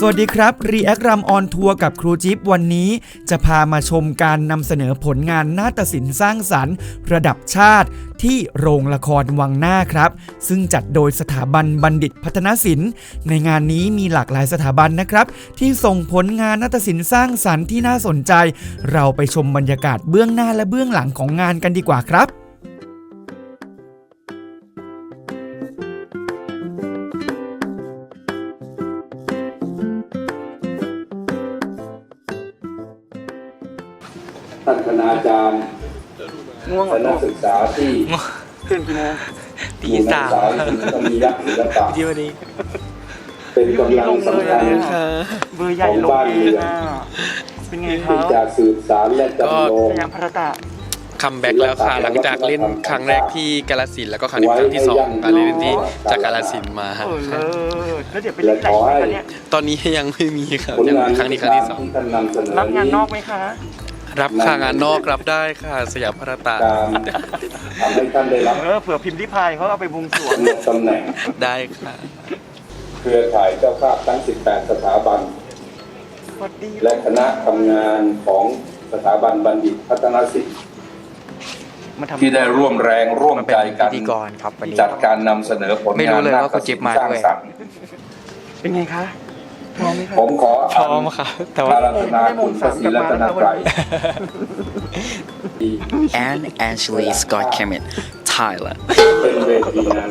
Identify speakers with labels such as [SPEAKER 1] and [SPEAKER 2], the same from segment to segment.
[SPEAKER 1] สวัสดีครับรีแอครำออนทัวร์กับครูจิ๊บวันนี้ จะพามาชมการนำเสนอผลงานนาฏศิลป์สร้างสรรค์ ระดับชาติที่โรงละครวังหน้าครับ ซึ่งจัดโดยสถาบันบัณฑิตพัฒนศิลป์ ในงานนี้มีหลากหลายสถาบันนะครับ ที่ส่งผลงานนาฏศิลป์สร้างสรรค์ที่น่าสนใจ เราไปชมบรรยากาศเบื้องหน้าและเบื้องหลังของงานกันดีกว่าครับ
[SPEAKER 2] นคณาจารย์
[SPEAKER 3] ง่วง
[SPEAKER 2] คณะศึกษาที่
[SPEAKER 3] ตื่นกี่โมง
[SPEAKER 4] ตี
[SPEAKER 2] อยู่ใน
[SPEAKER 4] สาม
[SPEAKER 2] สายศิลปนิยศิลปะ
[SPEAKER 4] เดียวนี้
[SPEAKER 2] เป็นกำลังสำคัญ
[SPEAKER 3] เบอร์ใหญ่ลงเองอะเป็นไงครั
[SPEAKER 2] ที่
[SPEAKER 3] บ
[SPEAKER 2] จะสืบสารและจำลอง
[SPEAKER 3] สยามพารตะ
[SPEAKER 4] คัมแบ็กแล้วค่ะ หลังจากเล่นครั้งแรกที่กาลสินธุ์แล้วก็ครั้งนี้ครั้งที่สองการเล่นที่จากกาลสินธุ์มา
[SPEAKER 3] เออเลิศแล้วเดี๋ยวไปเล่นไหนไหมคะเนี่ย
[SPEAKER 4] ตอนนี้ยังไม่มีครับ
[SPEAKER 2] ผล
[SPEAKER 4] ยัง
[SPEAKER 2] งาน
[SPEAKER 4] ครั้งนี้ครั้งที่สอง
[SPEAKER 2] ที่ท่านนำเสนอ
[SPEAKER 3] รับงานนอกไหมคะ
[SPEAKER 4] รับค่ะงานนอกรับได้ค่ะ สยามพารตะ
[SPEAKER 2] การทำให้ท่านได้รับ
[SPEAKER 3] เออเผื่อพิมพ์ริพายเขาเอาไปบวงสรวง
[SPEAKER 2] กำหนดตำแหน่ง
[SPEAKER 4] ได้ค่ะ
[SPEAKER 2] เครือข่ายเจ้าภาพทั้ง 18 สถาบัน
[SPEAKER 3] สวัสดี
[SPEAKER 2] และคณะทำงานของสถาบันบัณฑิตพัฒนศิลป์
[SPEAKER 3] มาทำ
[SPEAKER 2] ที่ได้ร่วมแรงร่วมใจกัน
[SPEAKER 5] พิธีกรครับวันนี้
[SPEAKER 2] จัดการนำเสนอผล
[SPEAKER 5] ไม่
[SPEAKER 2] งา
[SPEAKER 5] รู้
[SPEAKER 2] น
[SPEAKER 5] เลย
[SPEAKER 2] นา
[SPEAKER 5] ว่า
[SPEAKER 2] ฏ
[SPEAKER 5] คุณ
[SPEAKER 2] ศิ
[SPEAKER 5] จิ๊
[SPEAKER 2] ล
[SPEAKER 5] บ
[SPEAKER 2] ป์
[SPEAKER 5] มา
[SPEAKER 2] สร้าง
[SPEAKER 5] ด้วย
[SPEAKER 2] สรรค์
[SPEAKER 3] เป็นไงคะ พร้อมไหมคะ
[SPEAKER 2] ผมขอ
[SPEAKER 4] พร้อมค่ะแต่ว่า
[SPEAKER 2] อารัธนาคุณพระศรีรัตนตรัย
[SPEAKER 5] and Ashley Scott Kemet Thailand
[SPEAKER 2] เป็นเวทีนั้น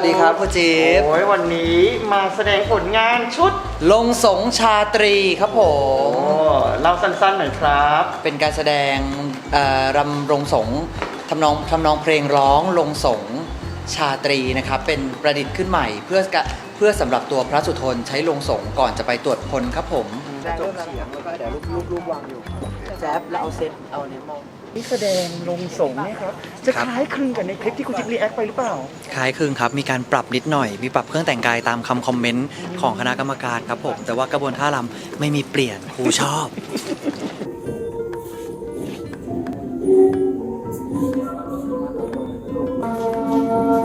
[SPEAKER 3] วัสดีครับคุณ
[SPEAKER 5] จิ๊บ
[SPEAKER 3] โอ้ยวันนี้มาแสดงผลงานชุด
[SPEAKER 5] ลงสงชาตรีครับผ
[SPEAKER 3] โอ้
[SPEAKER 5] ม
[SPEAKER 3] เล่าสั้นๆหน่อยครับ
[SPEAKER 5] เป็นการแสดงเอ่อรำรงสงฆ์ทำนองทำนองเพลงร้องลงสงฆ์ชาตรีนะครับ เป็นประดิษฐ์ขึ้นใหม่ เพื่อกะเพื่อสำหรับตัวพระสุทนใช้ลงสงฆ์ก่อนจะไปตรวจพลครับผม
[SPEAKER 3] จบเสียงแล้วก็เดี๋ยวรูปรูปรูปวางอยู่
[SPEAKER 5] แจ๊บแล้วเอาเซตเอาเนี้ยมอง
[SPEAKER 3] นี่แสดงลงสงเนี่ยครับ จะคล้ายคลึงกับในคลิปที่คุณจิ๊บรีแอคไปหรือเปล่า
[SPEAKER 5] คล้ายคลึงครับ มีการปรับนิดหน่อย มีปรับเครื่องแต่งกายตามคำคอมเมนต์ของคณะกรรมการครับผม แต่ว่ากระบวนท่ารำไม่มีเปลี่ยนครูชอบ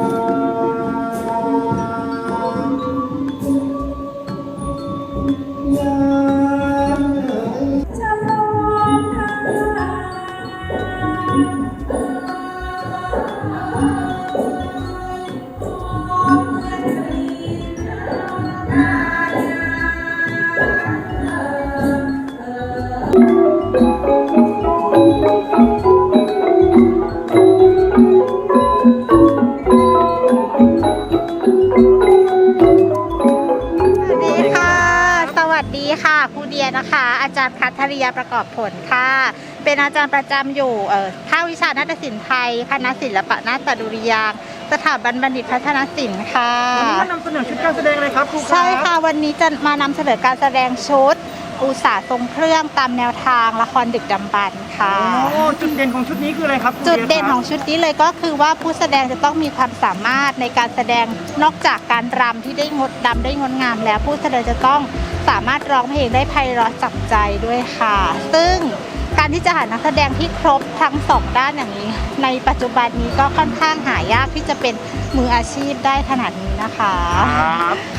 [SPEAKER 6] ส รย์คัทริยาประกอบผลค่ะ เป็นอาจารย์ประจำอยู่เอ่อภาควิชานาฏศิลป์ไทยคณะศิลปะนาฏดุริยางค์สถาบันบัณฑิตพัฒนศิลป์ค่ะ
[SPEAKER 3] วันนี้มานำเสนอชุดการแสดงอะไรครับครูรับ
[SPEAKER 6] ใช่ค่ะ วันนี้จะมานำเสนอการแสดงชุดอุตสาห์ทรงเครื่องตามแนวทางละครดึกดำบรรพ์ค่ะ
[SPEAKER 3] โอ้จุดเด่นของชุดนี้คืออะไรครับครู
[SPEAKER 6] จุดเด่น
[SPEAKER 3] ยครับ
[SPEAKER 6] ของชุดนี้เลยก็คือว่าผู้แสดงจะต้องมีความสามารถในการแสดงนอกจากการรำที่ได้งดดำได้งดงามแล้วผู้แสดงจะต้อง สามารถร้องเพลงได้ไพเราะจับใจด้วยค่ะ ซึ่งการที่จะหานักแสดงที่ครบทั้งสองด้านอย่างนี้ ในปัจจุบันนี้ก็ค่อนข้างหายากที่จะเป็นมืออาชีพได้ขนาดนี้นะคะ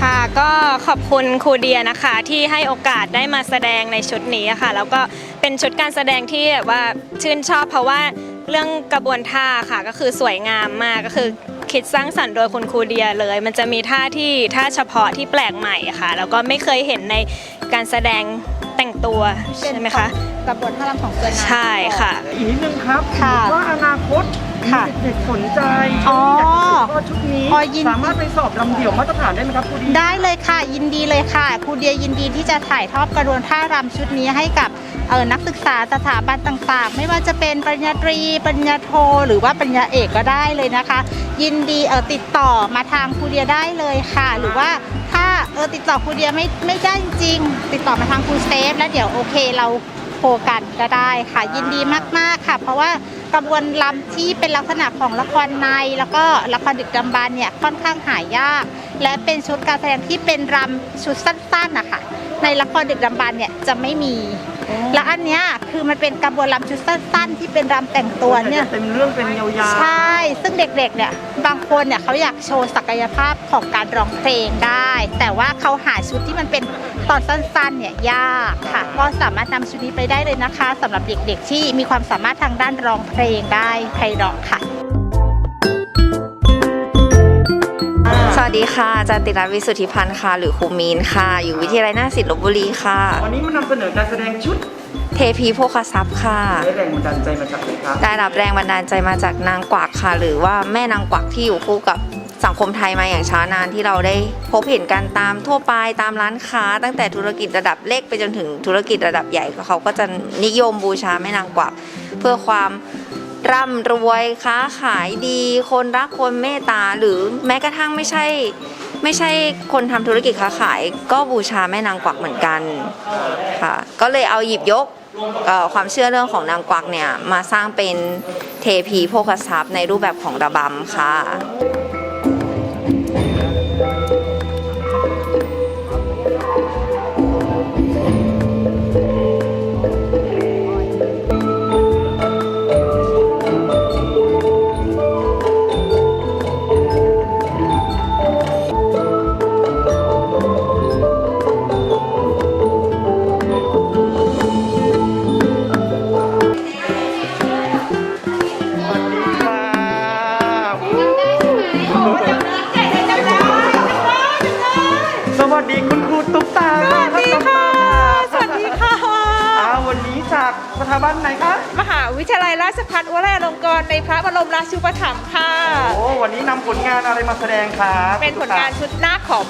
[SPEAKER 7] ค่ะก็ขอบคุณครูเดียนะคะที่ให้โอกาสได้มาแสดงในชุดนี้ค่ะ แล้วก็เป็นชุดการแสดงที่แบบว่าชื่นชอบเพราะว่า เรื่องกระบวนท่าค่ะก็คือสวยงามมากก็คือคิดสร้างสรรค์โดยคุณครูเดียเลย มันจะมีท่าที่ท่าเฉพาะที่แปลกใหม่ค่ะ แล้วก็ไม่เคยเห็นในการแสดงแต่งตัวใช่ไหมคะ
[SPEAKER 6] กระบวนท่ารำของเกินนา
[SPEAKER 7] ใช่ค่ะ
[SPEAKER 3] อีกนิดนึงครับ
[SPEAKER 6] ค่ะ
[SPEAKER 3] ว่าอนาคต
[SPEAKER 6] ค่ะ
[SPEAKER 3] มีเด็กๆสนใจ
[SPEAKER 6] อ๋อ
[SPEAKER 3] อยากจะสืบทอดชุดนี้
[SPEAKER 6] อ๋อยิน
[SPEAKER 3] สามารถไปสอบลำเดี่ยวมาตรฐานได้ไหมครับครูดี
[SPEAKER 6] ได้เลยค่ะยินดีเลยค่ะครูเดียยินดีที่จะถ่ายทอดกระบวนท่ารำชุดนี้ให้กับเออนักศึกษาสถาบันต่างๆ ไม่ว่าจะเป็นปริญญาตรีปริญญาโท หรือว่าปริญญาเอกก็ได้เลยนะคะ ยินดีเออติดต่อมาทางครูเดียได้เลยค่ะ หรือว่าถ้าเออติดต่อครูเดียไม่ไม่ได้จริงๆติดต่อมาทางครูเซฟแล้วเดี๋ยวโอเคเรา โคกันก็ได้ค่ะ ยินดีมากๆค่ะ เพราะว่ากระบวนลำที่เป็นลักษณะของละครใน แล้วก็ละครดึกดำบรรพ์เนี่ยค่อนข้างหายาก และเป็นชุดการแสดงที่เป็นรำชุดสั้นๆนะคะในละครดึกดำบรรพ์เนี่ยจะไม่มี และอันเนี้ยคือมันเป็นกระบวนรำชุดสั้นๆ ที่เป็นรำแต่งตัวเนี่ย
[SPEAKER 3] เต็มเรื่องเป็นยาวๆ
[SPEAKER 6] ใช่ ซึ่งเด็กๆเนี่ยบางคนเนี่ยเขาอยากโชว์ศักยภาพของการร้องเพลงได้ แต่ว่าเขาหาชุดที่มันเป็นตอนสั้นๆเนี่ยยากค่ะ ก็สามารถนำชุดนี้ไปได้เลยนะคะสำหรับเด็กๆ ที่มีความสามารถทางด้านร้องเพลงได้ไพเราะค่ะ
[SPEAKER 8] วัสดีค่ะอาจารย์ติรัตน์วิสุทธิพันธ์ค่ะ หรือครูมีนค่ะ อยู่วิทยาลัยหน้าศิลป์ลบบุรีค่ะ
[SPEAKER 3] วันนี้มานำเสนอการแสดงชุด
[SPEAKER 8] เทพีโภคทรัพย์ค่ะ
[SPEAKER 3] ได้แรงบันดาลใจมาจากไหนครับ
[SPEAKER 8] ได้รับแรงบันดาลใจมาจากนางกวักค่ะ หรือว่าแม่นางกวักที่อยู่คู่กับสังคมไทยมาอย่างช้านานที่เราได้พบเห็นกันตามทั่วไปตามร้านค้า ตั้งแต่ธุรกิจระดับเล็กไปจนถึงธุรกิจระดับใหญ่เขาก็จะนิยมบูชาแม่นางกวักเพื่อความ ร่ำรวยค้าขายดีคนรักคนเมตตาหรือแม้กระทั่งไม่ใช่ ไม่ใช่คนทำธุรกิจค้าขาย ก็บูชาแม่นางกวักเหมือนกันค่ะก็เลยเอาหยิบยกความเชื่อเรื่องของนางกวักเนี่ยมาสร้างเป็นเทพีโภคทรัพย์ในรูปแบบของระบำค่ะ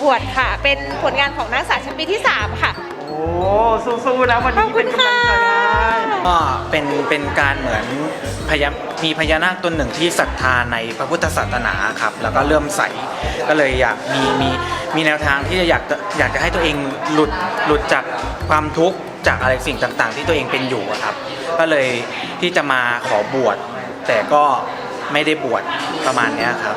[SPEAKER 3] ว
[SPEAKER 9] ชค่ะ เป็นผลงานของนักศึกษาชั้นปีที่ 3 ค่ะ
[SPEAKER 3] โอ้สู้ๆนะวันนี้เป็นกำลังใจให้
[SPEAKER 10] ก็เป็นเป็นการเหมือนพญามีพญานาคตนหนึ่งที่ศรัทธาในพระพุทธศาสนาครับ แล้วก็เริ่อมใสก็เลยอยากมีมีมีแนวทางที่จะอยากจะอยากจะให้ตัวเองหลุดหลุดจากความทุกข์จากอะไรสิ่งต่างๆ ที่ตัวเองเป็นอยู่อะครับ ก็เลยที่จะมาขอบวชแต่ก็ไม่ได้บวชประมาณเนี้ยครับ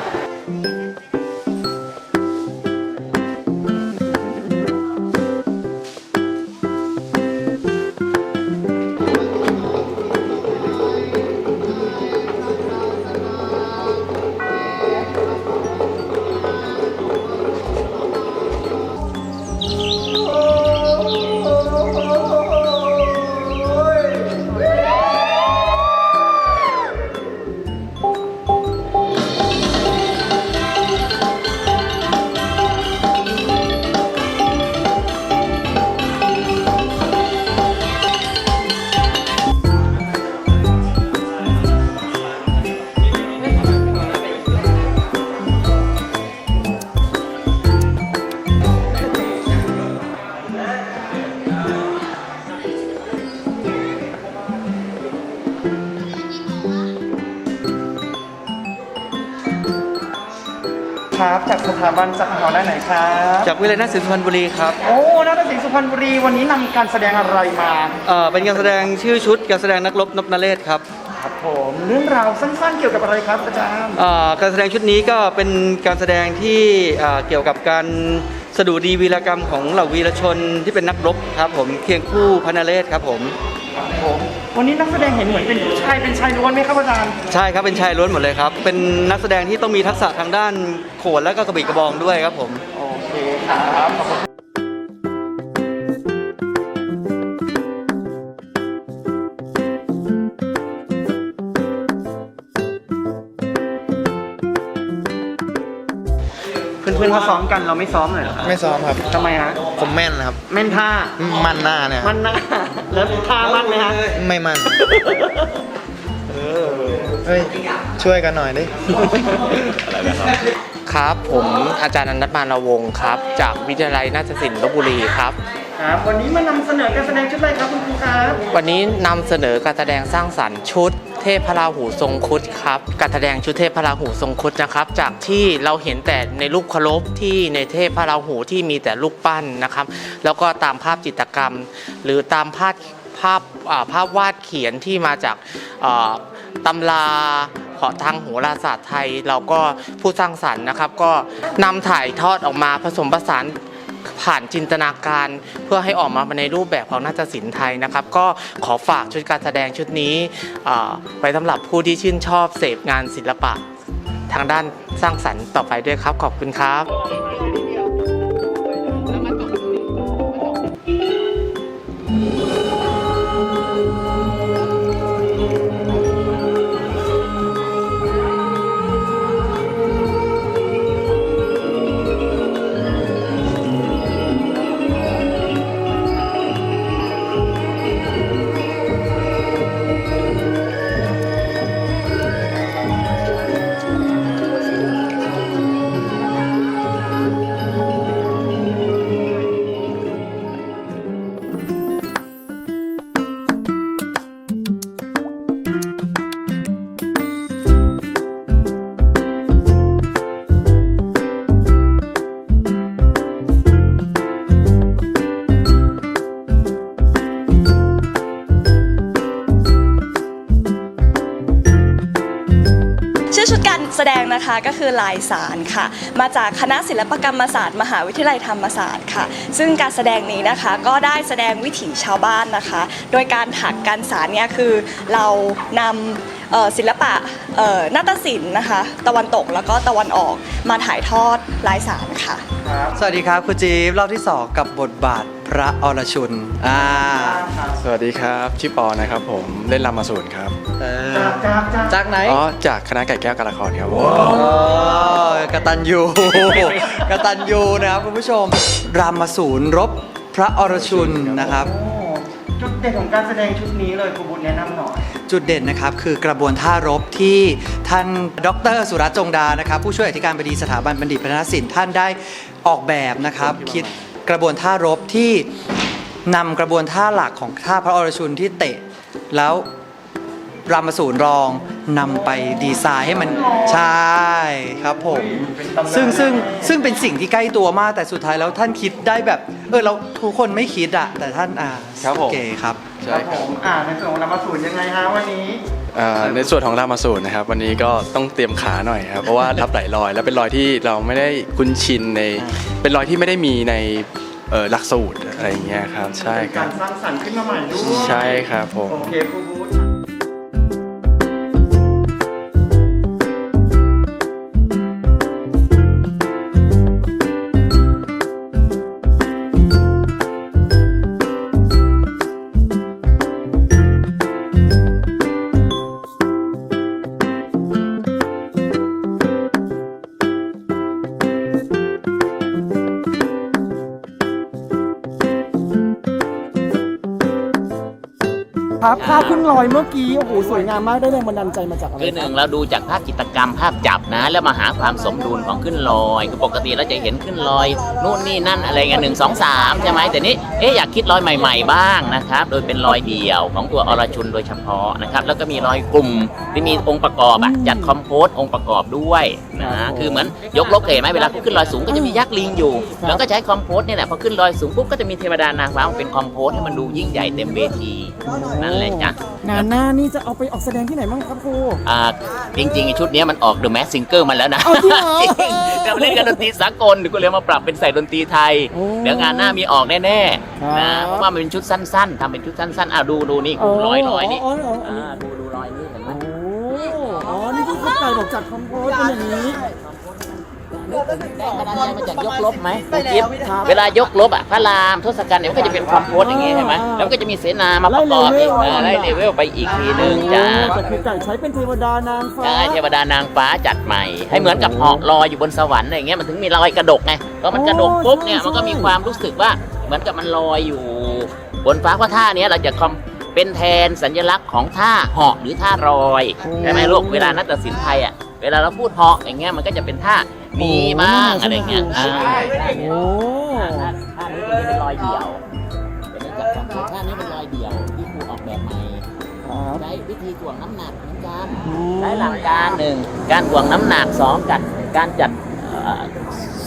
[SPEAKER 3] ครับ จากสถาบันจากมหาวิทยาลัยไหนครับ
[SPEAKER 11] จากวิทยาลัยนาฏศิลป์สุพรรณบุรีครับ
[SPEAKER 3] โอ้นาฏศิลป์สุพรรณบุรีวันนี้นำการแสดงอะไรมา
[SPEAKER 11] เอ่อเป็นการแสดงชื่อชุดการแสดงนักรบนพนเรศครับ
[SPEAKER 3] ครับผมเรื่องราวสั้นๆเกี่ยวกับอะไรครับอาจารย์
[SPEAKER 11] เอ่อการแสดงชุดนี้ก็เป็นการแสดงที่เอ่อเกี่ยวกับการสดุดีวีรกรรมของเหล่าวีรชนที่เป็นนักรบครับผมเคียงคู่พระนเรศครับผม
[SPEAKER 3] วันนี้นักแสดงเห็นเหมือนเป็นผู้ชายเป็นชายล้วนไหมครับอาจารย์
[SPEAKER 11] ใช่ครับเป็นชายล้วนหมดเลยครับ เป็นนักแสดงที่ต้องมีทักษะทางด้านโขนและก็กระบี่กระบองด้วยครับผม
[SPEAKER 3] โอเคครับเพื่อนๆเขาซ้อมกันเราไม่ซ้อมเลยเหรอครับ
[SPEAKER 12] ไม่ซ้อมครับ
[SPEAKER 3] ทำไมฮะ
[SPEAKER 12] ผมแม่นครับ
[SPEAKER 3] แม่นท่า
[SPEAKER 12] มันหน้าเนี่ย
[SPEAKER 3] มันหน้า แล้วท่ามันไหมฮะ
[SPEAKER 12] ไม่มันเฮ้ยช่วยกันหน่อยดิ
[SPEAKER 13] ครับผมอาจารย์อนันต์มานวงศ์ครับ จากวิทยาลัยนาฏศิลป์ลบบุรีครับ
[SPEAKER 3] ครับวันนี้มานำเสนอการแสดงชุดอะไรครับคุณครูครับ
[SPEAKER 13] วันนี้นำเสนอการแสดงสร้างสรรค์ชุด เทพพราหูทรงครุดครับการแสดงชุดเทพพราหูทรงครุดนะครับ จากที่เราเห็นแต่ในรูปเคารพที่ในเทพพราหูที่มีแต่รูปปั้นนะครับ แล้วก็ตามภาพจิตรกรรม หรือตามภาพภาพอ่าภาพวาดเขียนที่มาจากอ่าตำราขอทางโหราศาสตร์ไทย เราก็ผู้สร้างสรรค์นะครับ ก็นำถ่ายทอดออกมาผสมผสาน ผ่านจินตนาการเพื่อให้ออกมาในรูปแบบของนาฏศิลป์ไทยนะครับ ก็ขอฝากชุดการแสดงชุดนี้ไว้สำหรับผู้ที่ชื่นชอบเสพงานศิลปะ ทางด้านสร้างสรรค์ต่อไปด้วยครับ ขอบคุณครับ
[SPEAKER 14] ชุดการแสดงนะคะก็คือลายสารค่ะ มาจากคณะศิลปกรรมศาสตร์ มหาวิทยาลัยธรรมศาสตร์ค่ะ ซึ่งการแสดงนี้นะคะก็ได้แสดงวิถีชาวบ้านนะคะ โดยการถักการสารเนี่ยคือเรานำศิลปะนาฏศิลป์นะคะ ตะวันตกแล้วก็ตะวันออกมาถ่ายทอดลายสารค่ะ
[SPEAKER 5] สวัสดีครับคุณจี๊บรอบที่2กับบทบาท พระอรชุนอ่า
[SPEAKER 4] สวัสดีครับ ชื่อปอนะครับผมเล่นรามาสูนครับ
[SPEAKER 5] เออ
[SPEAKER 3] จากจากจาก
[SPEAKER 5] จากไหน
[SPEAKER 4] อ๋อจากคณะไก่แก้วการละครครับผม
[SPEAKER 5] โอ้ยกตันยูกตันยูนะครับคุณผู้ชมรามสูรรบพระอรชุนนะครับ
[SPEAKER 3] โอ้จุดเด่นของการแสดงชุดนี้เลยครูบุญแนะนำหน่อย
[SPEAKER 5] จุดเด่นนะครับคือกระบวนท่ารบที่ท่านดร สุรัตน์จงดานะครับ ผู้ช่วยอธิการบดีสถาบันบัณฑิตพัฒนศิลป์ท่านได้ออกแบบนะครับคิด กระบวนท่ารบที่นำกระบวนท่าหลักของท่าพระอรชุนที่เตะ แล้วรามสูรรองนำไปดีไซน์ให้มันใช่ครับผม ซึ่งซึ่งซึ่งเป็นสิ่งที่ใกล้ตัวมากแต่สุดท้ายแล้วท่านคิดได้แบบ เออเราทุกคนไม่คิดอะแต่ท่านอ่า
[SPEAKER 4] ครับผม
[SPEAKER 5] เก๋ครับ
[SPEAKER 4] ใช่
[SPEAKER 3] ครับ ผมอ่าในส่วนของนามสูตรยังไงฮะวันนี้
[SPEAKER 4] อ่าในส่วนของรามาสูนนะครับ วันนี้ก็ต้องเตรียมขาหน่อยครับ เพราะว่ารับหลายรอย แล้วเป็นรอยที่เราไม่ได้คุ้นชินใน เป็นรอยที่ไม่ได้มีในเอ่อหลักสูตรอะไรอย่างเงี้ยครับ ใช่
[SPEAKER 3] เป็น
[SPEAKER 4] ครั
[SPEAKER 3] กา
[SPEAKER 4] บ
[SPEAKER 3] รสร้างสรรค์ขึ้นมาใหม่ด้วย
[SPEAKER 4] ใช่ครับผม
[SPEAKER 3] โอเคครูบูธ
[SPEAKER 15] ลอยเมื่อกี้โอ้โหสวยงามมากได้แรงบันดาลใจมาจากอะไร
[SPEAKER 16] คือหนึ่งเราดูจากภาพจิตรกรรมภาพจับนะ แล้วมาหาความสมดุลของขึ้นลอยคือปกติเราจะเห็นขึ้นลอยนู่นนี่นั่นอะไรเงี้ยหนึ่งสองสามใช่ไหมแต่นี้เอ๊ะอยากคิดลอยใหม่ ๆ บ้างนะครับ โดยเป็นลอยเดี่ยวของตัวอรชุนโดยเฉพาะนะครับ แล้วก็มีลอยกลุ่มที่มีองค์ประกอบอะจัดคอมโพสองค์ประกอบด้วยนะคือเหมือนยกลบเคยเห็นไหมเวลาขึ้นลอยสูงก็จะมียักษ์ลิงอยู่ แล้วก็ใช้คอมโพสเนี่ยแหละพอขึ้นลอยสูงปุ๊บก็จะมีเทวดานางฟ้ามาเป็นคอมโพสให้มันดูยิ่งใหญ่เต็มเวทีนะนั่นแหละจ้ะ
[SPEAKER 15] งานหน้านี่จะเอาไปออกแสดงที่ไหนบ้างครับครู
[SPEAKER 16] อ่าจริงๆไอ้ชุดเนี้ยมันออก The Mask Singer มาแล้วนะ
[SPEAKER 15] เอาจริงเหรอ
[SPEAKER 16] จริงแต่เล่นกับดนตรีสากลเดี๋ยวก็เลยมาปรับเป็นใส่ดนตรีไทยเดี๋ยวงานหน้ามีออกแน่ๆนะเพราะว่ามันเป็นชุดสั้นๆทำเป็นชุดสั้นๆอะดูดูนี่กูร้อยร้อยนี่
[SPEAKER 15] อ๋ออ๋ออ๋อ
[SPEAKER 16] อ่าดูดูรอยนี่เห็นไหม
[SPEAKER 15] อ๋อนี่ที่เข้าใจบอกจากคอมโพสเป็นอย่างนี้
[SPEAKER 16] แรง บันดาลใจมาจากยกลบไหมคุณจิ๊บเวลายกลบอะพระรามทศกัณฐ์เนี่ยมันก็จะเป็นความโพสอย่างงี้เห็นไหมแล้วก็จะมีเสนามาประกอบอีกเออไล่เลเวลไปอีกทีนึงจ้า
[SPEAKER 15] แต่ครูไก่ใช้เป็นเทวดานางฟ้า
[SPEAKER 16] ใช่เทวดานางฟ้าจัดใหม่ ให้เหมือนกับเหาะลอยอยู่บนสวรรค์อะไรอย่างเงี้ยมันถึงมีรอยกระดกไงพอมันกระดกปุ๊บเนี่ยมันก็มีความรู้สึกว่าเหมือนกับมันลอยอยู่ บนฟ้าเพราะท่าเนี้ยเราจะคอมเป็นแทนสัญลักษณ์ของท่าเหาะหรือท่ารอยใช่ไหมลูกเวลานักตัดสินไทยอะ เวลาเราพูดเหาะอย่างเงี้ยมันก็จะเป็นท่ามีบ้างอะไรเงี้ยอ่า
[SPEAKER 15] โอ้
[SPEAKER 16] ท่าท่านี้ตัวนี้เป็นรอยเดี่ยวเป็นจากความคิดท่านี้เป็นรอยเดี่ยวที่ครูออกแบบใหม่ใช้วิธีถ่วงน้ำหนักเหมือนกันใช้หลักการหนึ่งการถ่วงน้ำหนักสองการการจัดเอ่อ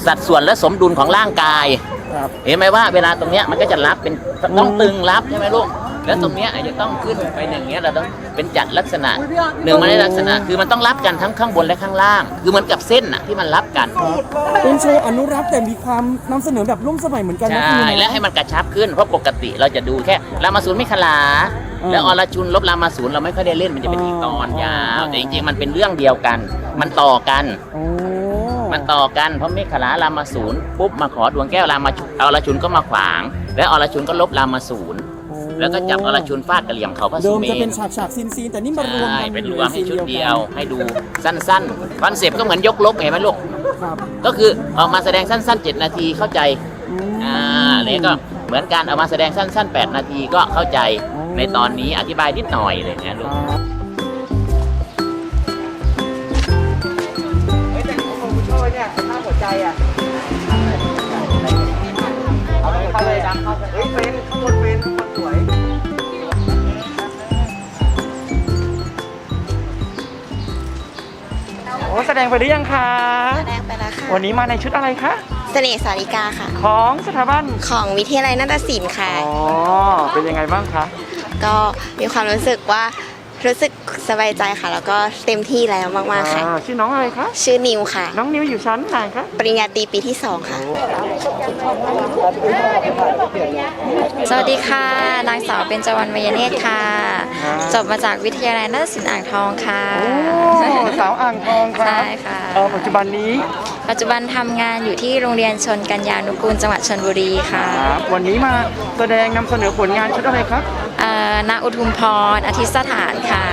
[SPEAKER 16] สัดส่วนและสมดุลของร่างกาย
[SPEAKER 15] ครับ
[SPEAKER 16] เห็นไหมว่าเวลาตรงเนี้ยมันก็จะรับเป็นต้องตึงรับใช่ไหมลูก แล้วตรงเนี้ยอาจจะต้องขึ้นไปอย่างเงี้ยเราต้องเป็นจัดลักษณะหนึ่งมันได้ลักษณะคือมันต้องรับกันทั้งข้างบนและข้างล่าง คือเหมือนกับเส้นน่ะที่มันรับกัน
[SPEAKER 15] เป็นโชว์อนุรักษ์แต่มีความนำเสนอแบบร่วมสมัยเหมือนกันนะ
[SPEAKER 16] ใช่
[SPEAKER 15] ครูนะ
[SPEAKER 16] และให้มันกระชับขึ้น เพราะปกติเราจะดูแค่รามาศูนย์ไม่ขลา
[SPEAKER 15] อืม
[SPEAKER 16] แล้วอรชุนลบรามาศูนย์เราไม่ค่อยได้เล่นมันจะเป็นอีกตอนยาว แต่จริงๆมันเป็นเรื่องเดียวกัน มันต่อกัน
[SPEAKER 15] โอ้
[SPEAKER 16] มันต่อกันเพราะเมฆลารามาศูนย์ปุ๊บมาขอดวงแก้วรามาชุอรชุนก็มาขวาง แล้วอรชุนก็ลบรามาศูนย์ แล้วก็จับอรชุนฟาดกระเหลี่ยมเขาพระ
[SPEAKER 15] เดิ
[SPEAKER 16] สุ
[SPEAKER 15] ม
[SPEAKER 16] เม
[SPEAKER 15] จะเป็น
[SPEAKER 16] น
[SPEAKER 15] ฉากฉากซีนซีนแต่นี่มารวม
[SPEAKER 16] ใช่
[SPEAKER 15] กัน
[SPEAKER 16] เป็น
[SPEAKER 15] อยู่
[SPEAKER 16] รวมให้
[SPEAKER 15] ซีน
[SPEAKER 16] ชุด
[SPEAKER 15] กั
[SPEAKER 16] เดียว ให้ดูสั้นๆคอนเซปต์ก็เหมือนยกลบเห็นไหมลูก
[SPEAKER 15] ครับ
[SPEAKER 16] ก็คือออกมาแสดงสั้นๆ 7 นาทีเข้าใจอ่าแล้วก็เหมือนการเอามาแสดงสั้นๆ 8 นาทีก็เข้าใจในตอนนี้อธิบายนิดหน่อยเลยเนี่ยลูก
[SPEAKER 3] เข้าเลยดังเข้าเฮ้ยเป็นข้างบนเป็น วยโอ้แสดงไปหรือยังคะ
[SPEAKER 17] แสดงไปแล้วค่ะ
[SPEAKER 3] วันนี้มาในชุดอะไรคะ
[SPEAKER 17] เสน่ห์สาริกาค่ะ
[SPEAKER 3] ของสถาบัน
[SPEAKER 17] ของวิทยาลัยนาฏศิลป์ค่ะ
[SPEAKER 3] อ๋อ เป็นยังไงบ้างคะ
[SPEAKER 17] ก็มีความรู้สึกว่ารู้สึกสบายใจค่ะ แล้วก็เต็มที่แล้วมากๆค่ะ
[SPEAKER 3] อ่าชื่อน้องอะไรคะ
[SPEAKER 17] ชื่อนิวค่ะ
[SPEAKER 3] น้องนิวอยู่ชั้นไหนคะ
[SPEAKER 17] ปริญญาตรีปีที่2ค่ะ
[SPEAKER 18] สวัสดีค่ะ นางสาวเบญจวรรณวยเนตรค่ะ จบมาจากวิทยาลัยนาฏศิลป์อ่างทองค่ะ
[SPEAKER 3] โอ้สาวอ่างทองค่ะ
[SPEAKER 18] ใช่ค่ะ
[SPEAKER 3] เออปัจจุบันนี้
[SPEAKER 18] ปัจจุบันทำงานอยู่ที่โรงเรียนชนกัญญานุกูลจังหวัดชนบุรีค่ะ
[SPEAKER 3] ครับวันนี้มาแสดงนำเสนอผลงานชุดอะไรครับ
[SPEAKER 18] เอ่อณอุทุมพรอธิสถานค่ะ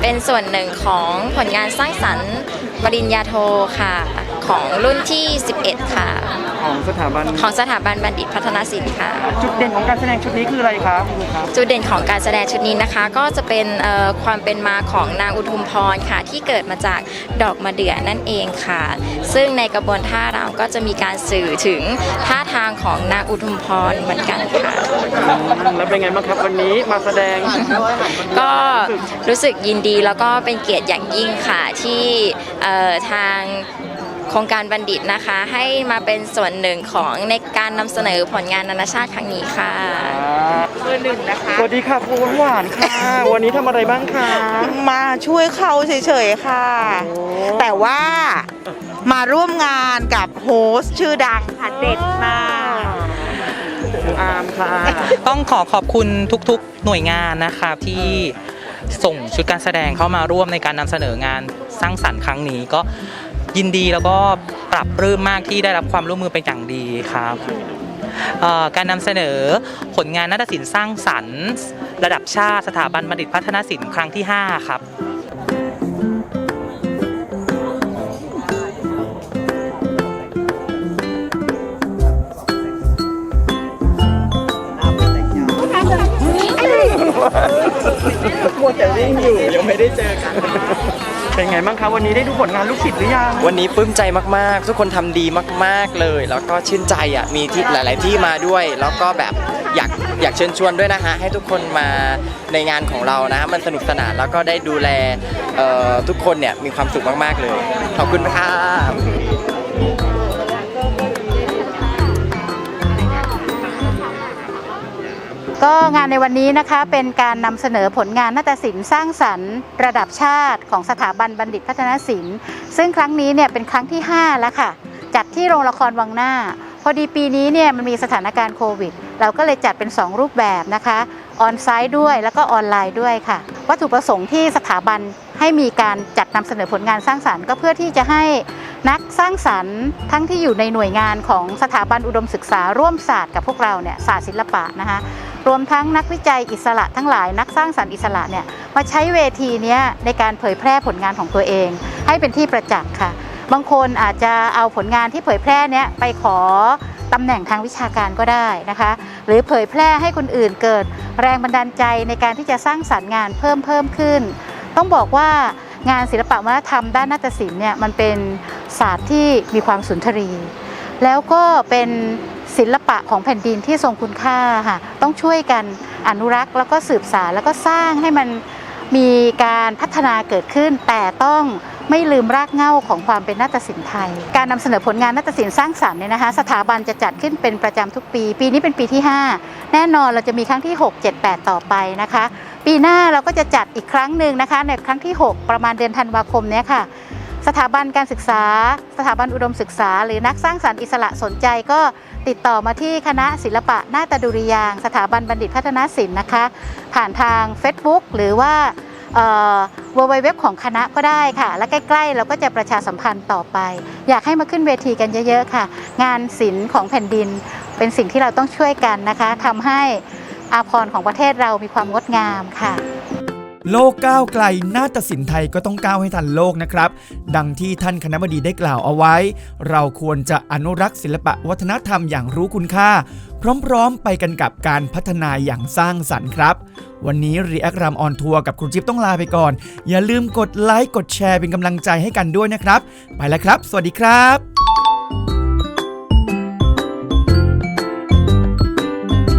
[SPEAKER 18] เป็นส่วนหนึ่งของผลงานสร้างสรรค์ปริญญาโทค่ะ ของรุ่นที่ 11 ค่ะ
[SPEAKER 3] ของสถาบัน
[SPEAKER 18] ของสถาบันบัณฑิตพัฒนศิลป์ค่ะ
[SPEAKER 3] จุดเด่นของการแสดงชุดนี้คืออะไรครับคุณครูครับ
[SPEAKER 18] จุดเด่นของการแสดงชุดนี้นะคะ ก็จะเป็นเอ่อความเป็นมาของนางอุทุมพรค่ะ ที่เกิดมาจากดอกมะเดื่อนั่นเองค่ะ ซึ่งในกระบวนท่ารำก็จะมีการสื่อถึงท่าทางของนางอุทุมพรเหมือนกันค่ะ
[SPEAKER 3] แล้วเป็นไงบ้างครับวันนี้มาแสดง
[SPEAKER 18] ก็รู้สึกยินดีแล้วก็เป็นเกียรติอย่างยิ่งค่ะที่เอ่อทาง โครงการบัณฑิตนะคะ ให้มาเป็นส่วนหนึ่งของในการนำเสนอผลงานนานาชาติครั้งนี้ค่ะ
[SPEAKER 3] เบอร์หนึ่งนะคะ สวัสดีค่ะครูหวานค่ะ วันนี้ทำอะไรบ้างคะ
[SPEAKER 19] มาช่วยเขาเฉยๆค่ะ แต่ว่ามาร่วมงานกับโฮสต์ชื่อดังค่ะเด็ดมาก
[SPEAKER 3] ครูอาร์มค่ะ
[SPEAKER 20] ต้องขอขอบคุณทุกๆหน่วยงานนะครับที่ส่งชุดการแสดงเข้ามาร่วมในการนำเสนองานสร้างสรรค์ครั้งนี้ก็ ยินดีแล้วก็ปรับปรื้มมากที่ได้รับความร่วมมือเป็นอย่างดีครับการนำเสนอผลงานนาฏศิลป์สร้างสรรค์ ระดับชาติสถาบันบัณฑิตพัฒนศิลป์ครั้งที่ 5 ครับ
[SPEAKER 3] ไงบ้างคะวันนี้ได้ดูผลงานลูกศิษย์หรือยัง
[SPEAKER 21] วันนี้ปลื้มใจมากๆ ทุกคนทำดีมาก ๆเลย แล้วก็ชื่นใจอะมีที่หลาย ๆ ที่มาด้วย แล้วก็แบบอยากอยากเชิญชวนด้วยนะฮะให้ทุกคนมาในงานของเรานะมันสนุกสนานแล้วก็ได้ดูแลเอ่อทุกคนเนี่ยมีความสุขมากๆเลย ขอบคุณครับ
[SPEAKER 22] ก็งานในวันนี้นะคะเป็นการนำเสนอผลงานนาฏศิลป์สร้างสรรค์ ระดับชาติของสถาบันบัณฑิตพัฒนศิลป์ ซึ่งครั้งนี้เนี่ยเป็นครั้งที่ 5 แล้วค่ะ จัดที่โรงละครวังหน้า พอดีปีนี้เนี่ยมันมีสถานการณ์โควิด เราก็เลยจัดเป็น 2 รูปแบบนะคะออนไซต์ด้วยแล้วก็ออนไลน์ด้วยค่ะ วัตถุประสงค์ที่สถาบันให้มีการจัดนำเสนอผลงานสร้างสรรค์ ก็เพื่อที่จะให้นักสร้างสรรค์ ทั้งที่อยู่ในหน่วยงานของสถาบันอุดมศึกษาร่วมศาสตร์กับพวกเราเนี่ยศาสตร์ศิลปะนะคะ รวมทั้งนักวิจัยอิสระทั้งหลายนักสร้างสรรค์อิสระเนี่ยมาใช้เวทีนี้ในการเผยแพร่ผลงานของตัวเอง ให้เป็นที่ประจักษ์ค่ะ บางคนอาจจะเอาผลงานที่เผยแพร่เนี้ยไปขอตำแหน่งทางวิชาการก็ได้นะคะ หรือเผยแพร่ให้คนอื่นเกิด แรงบันดาลใจในการที่จะสร้างสรรค์งานเพิ่มเพิ่มขึ้น ต้องบอกว่างานศิลปะวัฒนธรรมด้านนาฏศิลป์เนี่ยมันเป็นศาสตร์ที่มีความสุนทรี แล้วก็เป็น ศิลปะของแผ่นดินที่ทรงคุณค่าค่ะต้องช่วยกันอนุรักษ์ แล้วก็สืบสานแล้วก็สร้างให้มันมีการพัฒนาเกิดขึ้น แต่ต้องไม่ลืมรากเหง้าของความเป็นนาฏศิลป์ไทย การนำเสนอผลงานนาฏศิลป์สร้างสรรค์เนี่ยนะคะ สถาบันจะจัดขึ้นเป็นประจำทุกปี ปีนี้เป็นปีที่ 5 แน่นอนเราจะมีครั้งที่ 6 7 8 ต่อไปนะคะ ปีหน้าเราก็จะจัดอีกครั้งหนึ่งนะคะ ในครั้งที่ 6 ประมาณเดือนธันวาคมเนี้ยค่ะ สถาบันการศึกษา สถาบันอุดมศึกษา หรือนักสร้างสรรค์อิสระสนใจก็ ติดต่อมาที่คณะศิลปะนาฏดุริยาง สถาบันบัณฑิตพัฒนศิลป์นะคะ ผ่านทาง Facebook หรือว่าเวอร์เว็บของคณะก็ได้ค่ะ และใกล้ๆ เราก็จะประชาสัมพันธ์ต่อไป อยากให้มาขึ้นเวทีกันเยอะๆค่ะ งานศิลป์ของแผ่นดิน เป็นสิ่งที่เราต้องช่วยกันนะคะทำให้อาภรณ์ของประเทศเรามีความงดงามค่ะ
[SPEAKER 1] โลกก้าวไกลนาฏศิลป์ไทยก็ต้องก้าวให้ทันโลกนะครับ ดังที่ท่านคณะบดีได้กล่าวเอาไว้ เราควรจะอนุรักษ์ศิลปะวัฒนธรรมอย่างรู้คุณค่า พร้อมๆ ไปกันกับการพัฒนาอย่างสร้างสรรค์ครับ วันนี้รีแอครามออนทัวร์กับครูจิ๊บต้องลาไปก่อน อย่าลืมกดไลค์กดแชร์เป็นกำลังใจให้กันด้วยนะครับ ไปแล้วครับ สวัสดีครับ